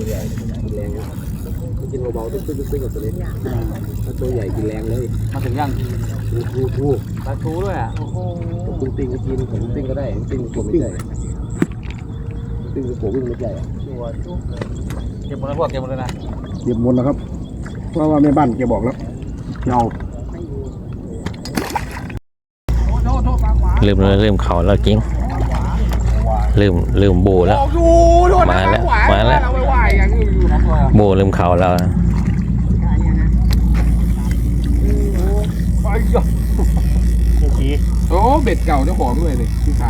ตัวใหญ่กินแรงนะกินเบาๆตึ้งๆตึ้งกับตัวเล็กถ้าตัวใหญ่กินแรงเลยมาถึงยังทูทูทูปลาทูด้วยอะโอ้โหตุ้งติ้งก็กินผมติ้งก็ได้ติ้งผมไม่ใช่ติ้งคือผมวิ่งไม่ใช่ตัวจุ๊บเก็บหมดแล้วพวกเก็บหมดเลยนะเก็บหมดแล้วครับเพราะว่าแม่บ้านแกบอกแล้วเอาโทษโทษปลาขวาเริ่มเริ่มเขาแล้วจริง เริ่มเริ่มโบแล้วออกดูโดนมาแล้วขวามาแล้ว เราไม่ไหวอย่างอื่นโบเริ่มเขาแล้วไอ้ยะโอเคโอ้เบ็ดเก่าเจ้าของด้วยเลยที่ขาย